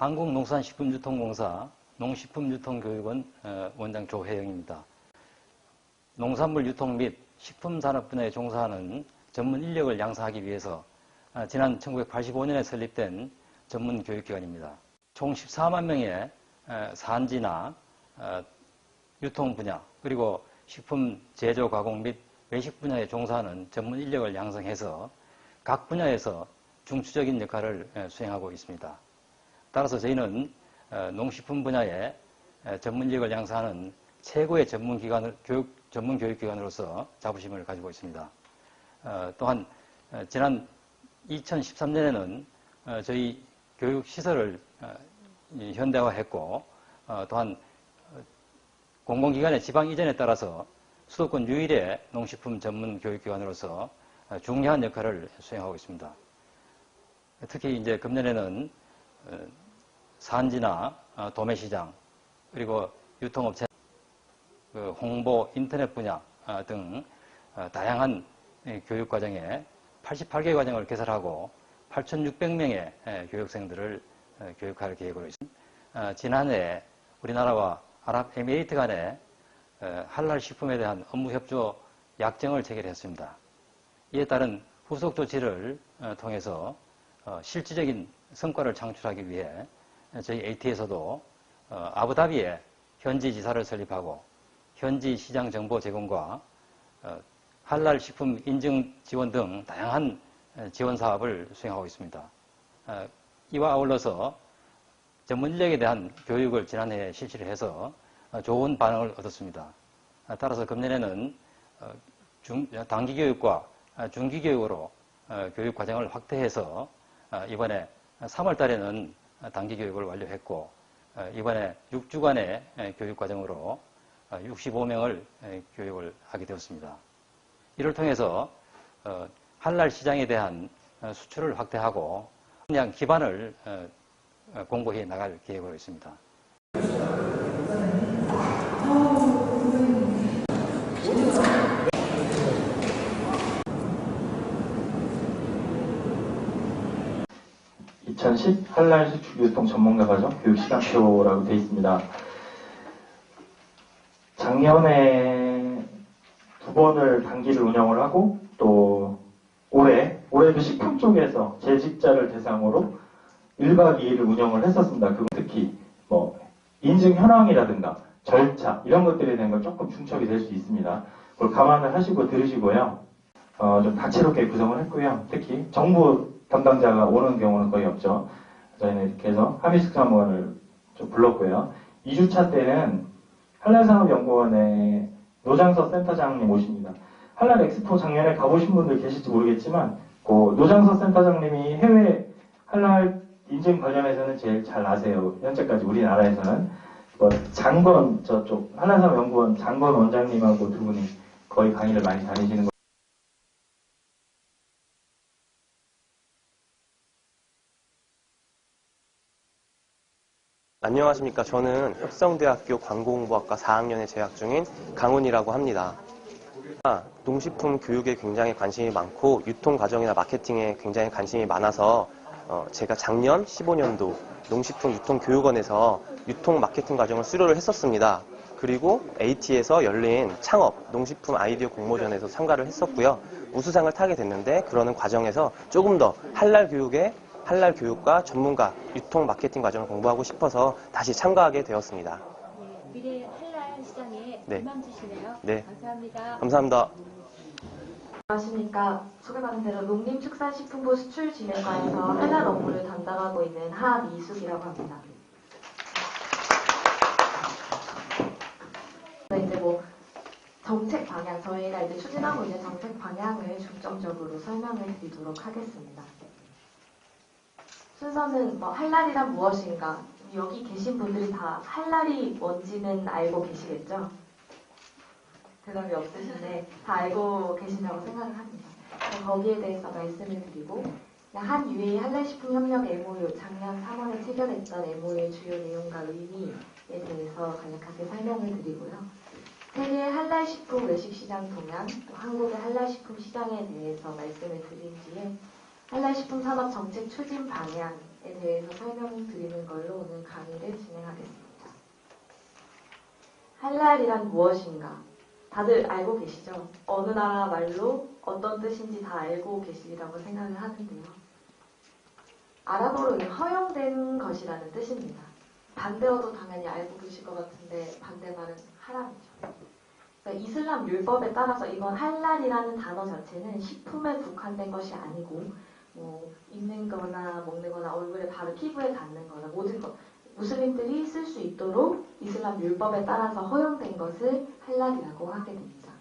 한국농산식품유통공사 농식품유통교육원 어, 원장 조혜영입니다. 농산물 유통 및 식품산업 분야에 종사하는 전문 인력을 양성하기 위해서 아, 지난 1985년에 설립된 전문 교육기관입니다. 총 14만 명의 에, 산지나 어, 유통 분야 그리고 식품 제조 가공 및 외식 분야에 종사하는 전문 인력을 양성해서 각 분야에서 중추적인 역할을 에, 수행하고 있습니다. 따라서 저희는 어, 농식품 분야에 에, 전문 인력을 양성하는 최고의 전문 기관을 교육 전문 교육기관으로서 자부심을 가지고 있습니다. 어, 또한 어, 지난 2013년에는 어, 저희 교육 시설을 어, 이 현대화했고 어, 또한 어, 공공기관의 지방 이전에 따라서 수도권 유일의 농식품 전문 교육기관으로서 어, 중요한 역할을 수행하고 있습니다. 특히 이제 금년에는 어, 산지나 어, 도매시장 그리고 유통업체 그 홍보, 인터넷 분야 어, 등 어, 다양한 이 교육 과정에 88개 과정을 개설하고 8,600명의 교육생들을 어, 교육할 계획으로 있습니다. 어, 지난해 우리나라와 아랍에미레이트 간에 어, 할랄 식품에 대한 업무 협조 약정을 체결했습니다. 이에 따른 후속 조치를 어, 통해서 어, 실질적인 성과를 창출하기 위해 저희 AT에서도 어, 아부다비에 현지 지사를 설립하고 현지 시장 정보 제공과 어, 할랄 식품 인증 지원 등 다양한 지원 사업을 수행하고 있습니다. 어, 이와 아울러서 전문 인력에 대한 교육을 지난해에 실시를 해서 어, 좋은 반응을 얻었습니다. 아, 따라서 금년에는 어, 중- 단기 교육과 아, 중기 교육으로 어, 교육 과정을 확대해서 아, 이번에 3월 달에는 단기 교육을 완료했고 어, 이번에 6주간의 교육 과정으로 65명을 교육을 하게 되었습니다. 이를 통해서 어, 한랄 시장에 대한 어, 수출을 확대하고 그냥 기반을 어, 어, 공고해 나갈 계획으로 있습니다. 2010 한랄 수출 유통 전문가 과정 교육 시간표라고 되어 있습니다. 작년에 두 번을 단기를 운영을 하고 또 올해 올해도 식품 쪽에서 재직자를 대상으로 1박 2일을 운영을 했었습니다. 그건 특히 뭐 인증 현황이라든가 절차 이런 것들에 대한 건 조금 중첩이 될 수 있습니다. 그걸 감안을 하시고 들으시고요. 어, 좀 다채롭게 구성을 했고요. 특히 정부 담당자가 오는 경우는 거의 없죠. 저희는 이렇게 해서 하비스크 사무관을 좀 불렀고요. 2주차 때는 한랄산업연구원의 노장서 센터장님 모십니다. 한랄 엑스포 작년에 가보신 분들 계실지 모르겠지만 그 노장서 센터장님이 해외 한랄 인증 관련해서는 제일 잘 아세요. 현재까지 우리나라에서는 뭐 장건 저쪽 한랄산업연구원 장건 원장님하고 두 분이 거의 강의를 많이 다니시는 거. 안녕하십니까. 저는 혁성대학교 광고공부학과 4학년에 재학 중인 강훈이라고 합니다. 아, 농식품 교육에 굉장히 관심이 많고 유통 과정이나 마케팅에 굉장히 관심이 많아서 어, 제가 작년 15년도 농식품 유통교육원에서 유통 마케팅 과정을 수료를 했었습니다. 그리고 AT에서 열린 창업 농식품 아이디어 공모전에서 참가를 했었고요. 우수상을 타게 됐는데 그러는 과정에서 조금 더 한랄 교육에 한랄 교육과 전문가 유통 마케팅 과정을 공부하고 싶어서 다시 참가하게 되었습니다. 네, 미래 한랄 시장에 네. 희망주시네요. 네. 감사합니다. 감사합니다. 안녕하십니까. 소개받은 대로 농림축산식품부 수출진흥과에서 한랄 업무를 담당하고 있는 하미숙이라고 합니다. 이제 뭐 정책 방향, 저희가 이제 추진하고 있는 정책 방향을 중점적으로 설명을 드리도록 하겠습니다. 순서는 뭐 한랄이란 무엇인가? 여기 계신 분들이 다 한랄이 뭔지는 알고 계시겠죠? 대답이 없으신데 다 알고 계신다고 생각을 합니다. 거기에 대해서 말씀을 드리고 한 UA 한랄식품협력 MOU 작년 3월에 체결했던 MOU의 주요 내용과 의미에 대해서 간략하게 설명을 드리고요. 세계 한랄식품 외식시장 동향, 또 한국의 한랄식품 시장에 대해서 말씀을 드린 뒤에 한랄식품 산업 정책 추진 방향 대해서 설명드리는 걸로 오늘 강의를 진행하겠습니다. 할랄이란 무엇인가? 다들 알고 계시죠? 어느 나라 말로 어떤 뜻인지 다 알고 계시리라고 생각을 하는데요. 아랍어로 허용된 것이라는 뜻입니다. 반대어도 당연히 알고 계실 것 같은데 반대말은 하람이죠. 그러니까 이슬람 율법에 따라서 이건 할랄이라는 단어 자체는 식품에 국한된 것이 아니고 뭐 입는 거나 먹는 거나 얼굴에 바로 피부에 닿는 거나 모든 것 무슬림들이 쓸 수 있도록 이슬람 율법에 따라서 허용된 것을 할랄이라고 하게 됩니다.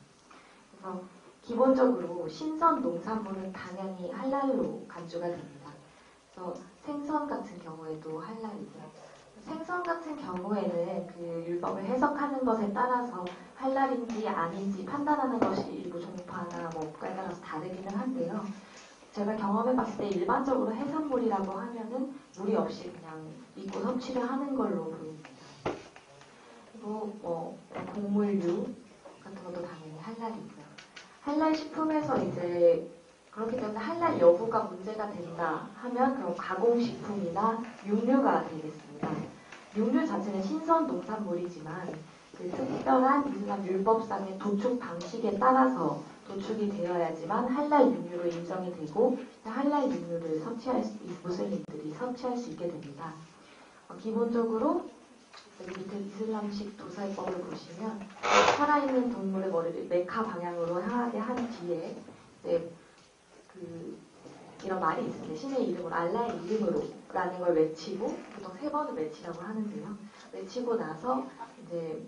그래서 기본적으로 신선 농산물은 당연히 할랄로 간주가 됩니다. 그래서 생선 같은 경우에도 할랄이고 생선 같은 경우에는 그 율법을 해석하는 것에 따라서 할랄인지 아닌지 판단하는 것이 일부 종파나 뭐 업과에 따라서 다르기는 한데요. 제가 경험해 봤을 때 일반적으로 해산물이라고 하면은 무리 없이 그냥 믿고 섭취를 하는 걸로 보입니다. 그리고 뭐 곡물류 같은 것도 당연히 할랄이고요. 할랄 식품에서 이제 그렇기 때문에 할랄 여부가 문제가 된다 하면 그럼 가공식품이나 육류가 되겠습니다. 육류 자체는 신선 농산물이지만 그 특별한 이슬람 율법상의 도축 방식에 따라서 도축이 되어야지만 할랄 육류로 인정이 되고 할랄 육류를 섭취할 수, 이 무슬림들이 섭취할 수 있게 됩니다. 어, 기본적으로 여기 밑에 이슬람식 도살법을 보시면 살아있는 동물의 머리를 메카 방향으로 향하게 한 뒤에 이제 그 이런 말이 있습니다. 신의 이름으로 알라의 이름으로 라는 걸 외치고 보통 세 번을 외치라고 하는데요. 외치고 나서 이제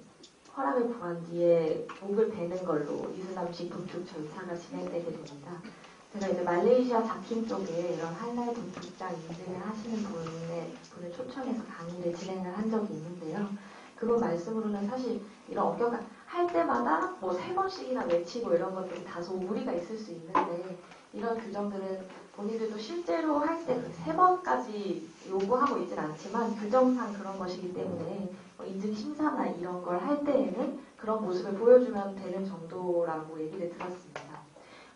허락을 구한 뒤에 목을 베는 걸로 이슬람식 도축 절차가 진행되게 됩니다. 제가 이제 말레이시아 자킴 쪽에 이런 할랄 도축장 인증을 하시는 분의 분을 초청해서 강의를 진행을 한 적이 있는데요. 그분 말씀으로는 사실 이런 엄격한 할 때마다 뭐 세 번씩이나 외치고 이런 것들이 다소 무리가 있을 수 있는데 이런 규정들은 본인들도 실제로 할 때 세 번까지 요구하고 있진 않지만 규정상 그런 것이기 때문에 뭐 인증 심사나 이런 걸 할 때에는 그런 모습을 보여주면 되는 정도라고 얘기를 들었습니다.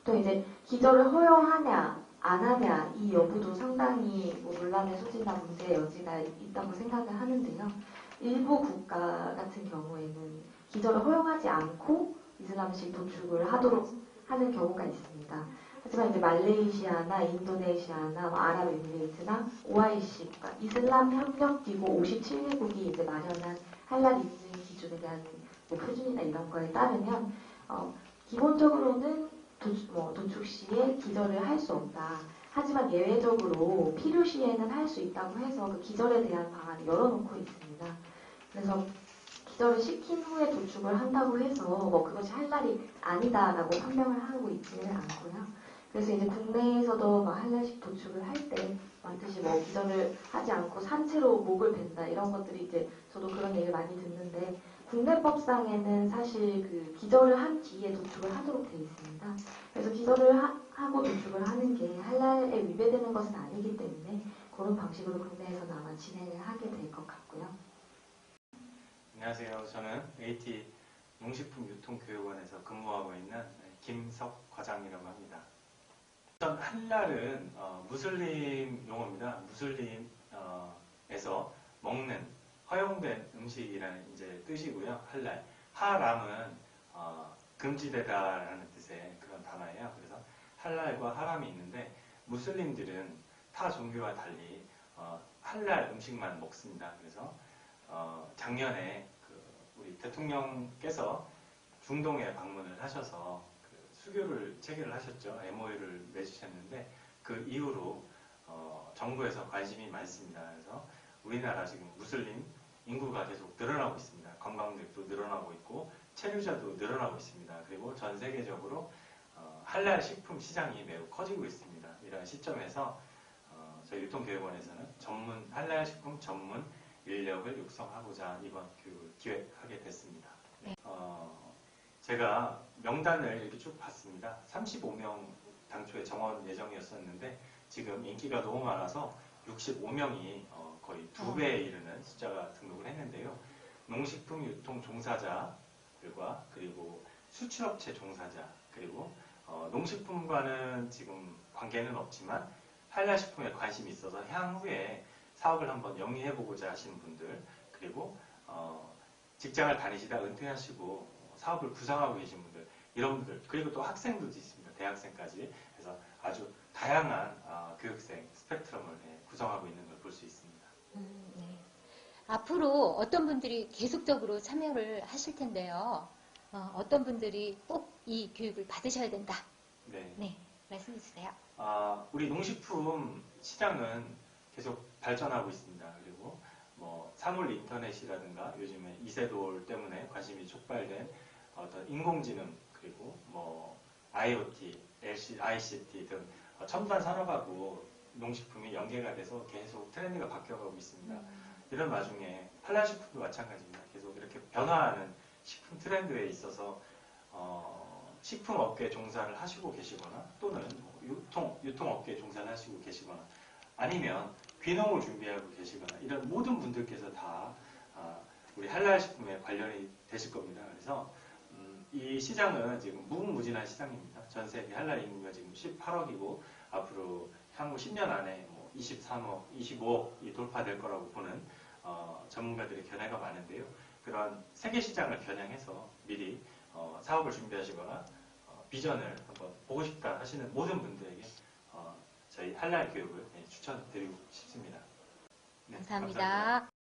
또 이제 기절을 허용하냐 안 하냐 이 여부도 상당히 뭐 논란의 소지나 문제의 여지가 있다고 생각을 하는데요. 일부 국가 같은 경우에는 기절을 허용하지 않고 이슬람식 도축을 하도록 하는 경우가 있습니다. 하지만 이제 말레이시아나 인도네시아나 뭐 아랍에미레이트나 OIC, 그러니까 이슬람 협력기구 57개국이 이제 마련한 할랄 인증 기준에 대한 뭐 표준이나 이런 거에 따르면 어, 기본적으로는 도축, 뭐 도축 시에 기절을 할 수 없다. 하지만 예외적으로 필요 시에는 할 수 있다고 해서 그 기절에 대한 방안을 열어놓고 있습니다. 그래서 기절을 시킨 후에 도축을 한다고 해서 뭐 그것이 할랄이 아니다라고 판명을 하고 있지는 않고요. 그래서 이제 국내에서도 막 할랄식 도축을 할 때 반드시 뭐 기절을 하지 않고 산채로 목을 벤다 이런 것들이 이제 저도 그런 얘기를 많이 듣는데 국내법상에는 사실 그 기절을 한 뒤에 도축을 하도록 되어 있습니다. 그래서 기절을 하, 고 도축을 하는 게 할랄에 위배되는 것은 아니기 때문에 그런 방식으로 국내에서는 아마 진행을 하게 될 것 같고요. 안녕하세요. 저는 AT 농식품유통교육원에서 근무하고 있는 김석 과장이라고 합니다. 우선 할랄은 어, 무슬림 용어입니다. 무슬림에서 먹는 허용된 음식이라는 이제 뜻이고요. 할랄. 하람은 어, 금지되다라는 뜻의 그런 단어예요. 그래서 할랄과 하람이 있는데 무슬림들은 타 종교와 달리 어, 할랄 음식만 먹습니다. 그래서 어, 작년에 그 우리 대통령께서 중동에 방문을 하셔서 그 수교를 체결을 하셨죠. MOU를 맺으셨는데 그 이후로 어, 정부에서 관심이 많습니다. 그래서 우리나라 지금 무슬림 인구가 계속 늘어나고 있습니다. 관광객도 늘어나고 있고 체류자도 늘어나고 있습니다. 그리고 전 세계적으로 어, 할랄 식품 시장이 매우 커지고 있습니다. 이런 시점에서 어, 저희 유통교육원에서는 전문 할랄 식품 전문 인력을 육성하고자 이번 교육을 기획하게 됐습니다. 어, 제가 명단을 이렇게 쭉 봤습니다. 35명 당초에 정원 예정이었었는데 지금 인기가 너무 많아서 65명이 거의 두 배에 이르는 숫자가 등록을 했는데요. 농식품 유통 종사자들과 그리고 수출업체 종사자 그리고 어, 농식품과는 지금 관계는 없지만 할랄 식품에 관심이 있어서 향후에 사업을 한번 영위해보고자 하시는 분들 그리고 어, 직장을 다니시다 은퇴하시고 사업을 구상하고 계신 분들 이런 분들 그리고 또 학생들도 있습니다 대학생까지 그래서 아주 다양한 어, 교육생 스펙트럼을 예, 구성하고 있는 걸 볼 수 있습니다. 음, 네. 앞으로 어떤 분들이 계속적으로 참여를 하실 텐데요. 어, 떤 분들이 꼭 이 교육을 받으셔야 된다. 네. 네, 말씀해 주세요. 아, 우리 농식품 시장은 계속 발전하고 있습니다. 그리고 뭐 사물 인터넷이라든가 요즘에 이세돌 때문에 관심이 촉발된 어떤 인공지능 그리고 뭐 IoT, LC, ICT 등 첨단 산업하고 농식품이 연계가 돼서 계속 트렌드가 바뀌어가고 있습니다. 이런 와중에 한라식품도 마찬가지입니다. 계속 이렇게 변화하는 식품 트렌드에 있어서 어, 식품 업계 종사를 하시고 계시거나 또는 뭐 유통, 유통 업계 종사를 하시고 계시거나 아니면 귀농을 준비하고 계시거나 이런 모든 분들께서 다 아, 우리 한라식품에 관련이 되실 겁니다. 그래서 음, 이 시장은 지금 무궁무진한 시장입니다. 전 세계 한라 인구가 지금 18억이고 앞으로 향후 10년 안에 뭐 23억, 25억이 돌파될 거라고 보는 어, 전문가들의 견해가 많은데요. 그런 세계 시장을 겨냥해서 미리 어, 사업을 준비하시거나 어, 비전을 한번 보고 싶다 하시는 모든 분들에게 어, 저희 한랄 교육을 네, 추천드리고 싶습니다. 네, 감사합니다.